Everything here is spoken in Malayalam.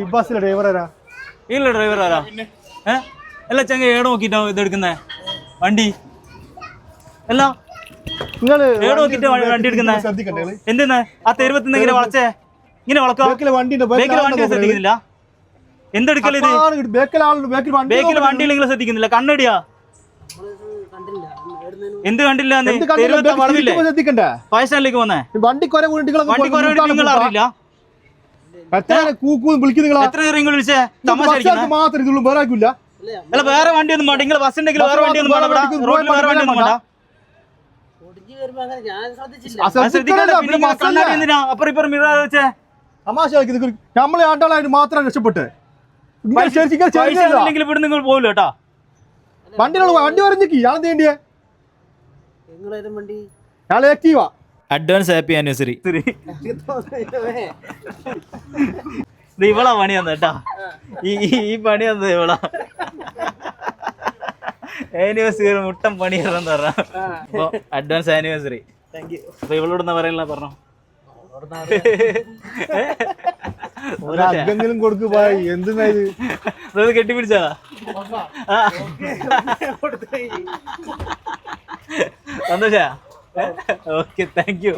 ഈ ബസ്സിലെ ഡ്രൈവർ ആരാ? ഇല്ല ഡ്രൈവർ ആരാ? ഏ? അല്ല ചങ്ങ ഏട് നോക്കിട്ടോ ഇതെടുക്കുന്നേ വണ്ടി? അല്ല. നിങ്ങൾ ഏട് നോക്കിട്ട് വണ്ടി എടുക്കുന്നേ? എന്തെന്ന്? ആ തെരുവത്തിന് ഇങ്ങനെ വളച്ചേ? ഇങ്ങനെ വളക്കോ? ബേക്കിലെ വണ്ടി ശ്രദ്ധിക്കുന്നില്ല. എന്തെടുക്കൽ ഇത്? ബേക്കിൽ ആളുണ്ട്. ബേക്കിൽ വണ്ടി ബേക്കിൽ വണ്ടിയിൽ നിങ്ങൾ ശ്രദ്ധിക്കുന്നില്ല. കണ്ണടിയാ? എന്ത് കണ്ടില്ല എന്ത് കണ്ടില്ല? തെരുവത്തെ വളവില്ലേ? ഫാഷനിലേക്ക് വന്നേ വണ്ടി വണ്ടി നിങ്ങൾ അറിയില്ല? മാത്രം ഇതുള്ളൂ വേറെ ആക്കില്ല അല്ല വേറെ വണ്ടി ഒന്നും വേണ്ട. നിങ്ങൾ ബസ് ഉണ്ടെങ്കിൽ വേറെ വണ്ടി. ഒന്നും വേണ്ട ഇവിടെ. റോഡിൽ വേറെ വണ്ടി. ഒന്നും വേണ്ട അത് ശ്രദ്ധിക്കണ്ട പിന്നെ ഇങ്ങനെ കണ്ണാടി എന്തിനാ അപ്പുറം ഇപ്പുറം മിറർ വെച്ചേ. തമാശ കളിക്കുന്നത് നമ്മളെ ആണ്ടാളായിട്ട് മാത്രം രക്ഷപ്പെട്ട്. ഇവിടെ നിങ്ങൾ പോകില്ല കേട്ടാ. വണ്ടിയിലുള്ള വണ്ടി പറഞ്ഞിക്ക് ഇയാൾ എന്ത് ചെയ്യണ്ടേ ഞാൻ ആക്റ്റീവാ അഡ്വാൻസ് ഹാപ്പി ആനിവേഴ്സറി. ഇത് ഇവളാ പണി വന്നത് കേട്ടാ. ഈ ഈ- പണി വന്നത് ഇവളാ. ആനിവേഴ്സറി മുട്ടം പണി എന്ന് പറഞ്ഞ. അപ്പൊ അഡ്വാൻസ് ആനിവേഴ്സറി. അപ്പൊ ഇവളോട് എന്നാ പറയാനുള്ള പറഞ്ഞോ എന്തെങ്കിലും കൊടുക്ക് പോയി കെട്ടിപ്പിടിച്ചാ? സന്തോഷ? Okay thank you